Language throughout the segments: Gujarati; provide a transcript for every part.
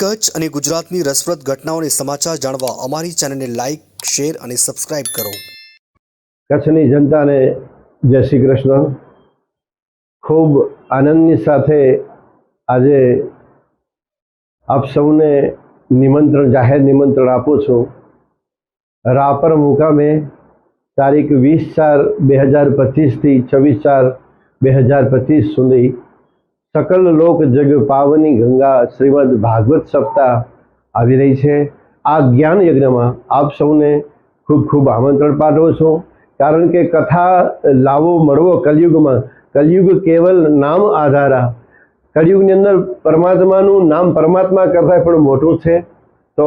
કચ્છ અને ગુજરાતની રસપ્રદ ઘટનાઓને સમાચાર જાણવા અમારી ચેનલને લાઇક શેર અને સબસ્ક્રાઇબ કરો. કચ્છની જનતાને જય શ્રી કૃષ્ણ. ખૂબ આનંદની સાથે આજે આપ સૌને નિમંત્રણ, જાહેર નિમંત્રણ આપું છું. રાપર મુકામે તારીખ વીસ ચાર બે હજાર પચીસથી છવ્વીસ ચાર બે હજાર પચીસ સુધી સકલ લોક જગ પાવની ગંગા શ્રીમદ ભાગવત સપ્તાહ આવી રહી છે. આ જ્ઞાન યજ્ઞમાં આપ સૌને ખૂબ ખૂબ આમંત્રણ પાઠવું છું. કારણ કે કથા લાવો મળવો કલયુગમાં. કલયુગ કેવલ નામ આધારા. કલયુગની અંદર પરમાત્માનું નામ પરમાત્મા કરતાં પણ મોટું છે. તો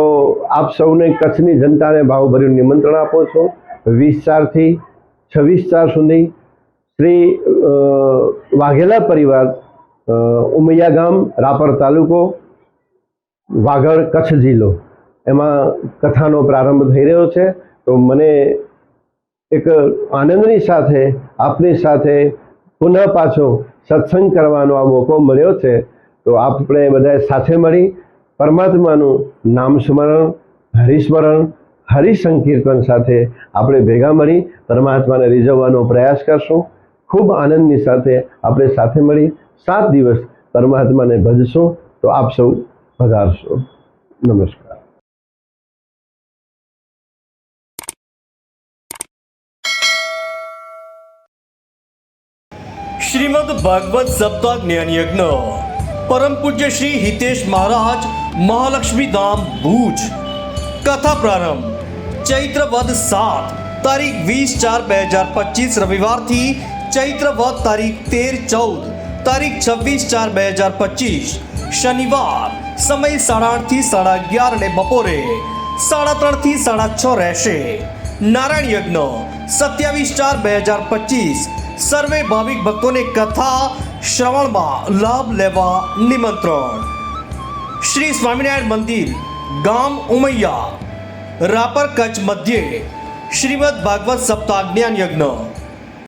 આપ સૌને કચ્છની જનતાને ભાવભર્યું નિમંત્રણ આપો છો. વીસ ચારથી છવ્વીસ ચાર સુધી શ્રી વાઘેલા પરિવાર ઉમૈયા ગામ, રાપર તાલુકો વાગડ કચ્છ જિલ્લો. એમાં કથાનો પ્રારંભ થઈ રહ્યો છે. તો મને એક આનંદની સાથે, આપની સાથે પુનઃ પાછો સત્સંગ કરવાનો આ મોકો મળ્યો છે. તો આપણે બધાએ સાથે મળી પરમાત્માનું નામ સ્મરણ, હરિસ્મરણ, હરિસંકીર્તન સાથે આપણે ભેગા મળી પરમાત્માને રીઝવવાનો પ્રયાસ કરશું. ખૂબ આનંદની સાથે આપણે સાથે મળી સાત દિવસ પરમાત્માને ભજશું તો આપ સૌ પધારશો નમસ્કાર શ્રીમદ ભાગવત સપ્તાહ જ્ઞાન યજ્ઞ પરમ પૂજ્ય શ્રી હિતેશ મહારાજ મહાલક્ષ્મી ધામ ભુજ કથા પ્રારંભ ચૈત્ર વદ સાત તારીખ વીસ ચાર બે હજાર પચીસ રવિવારથી ચૈત્ર વદ તારીખ તેર ચૌદ તારીખ છવ્વીસ ચાર બે હજાર પચીસ, શનિવાર, સમય સાડા આઠથી સાડા અગિયાર અને બપોરે, સાડા ત્રણથી સાડા છ રહેશે. નારાયણ યજ્ઞ, સત્યાવીસ ચાર બે હજાર પચીસ, સર્વે ભાવિક ભક્તોને કથા, શ્રવણમાં લાભ લેવા નિમંત્રણ. શ્રી સ્વામિનારાયણ મંદિર, ગામ ઉમૈયા, રાપર કચ્છ મધ્યે, શ્રીમદ ભાગવત સપ્તાહ જ્ઞાન યજ્ઞ.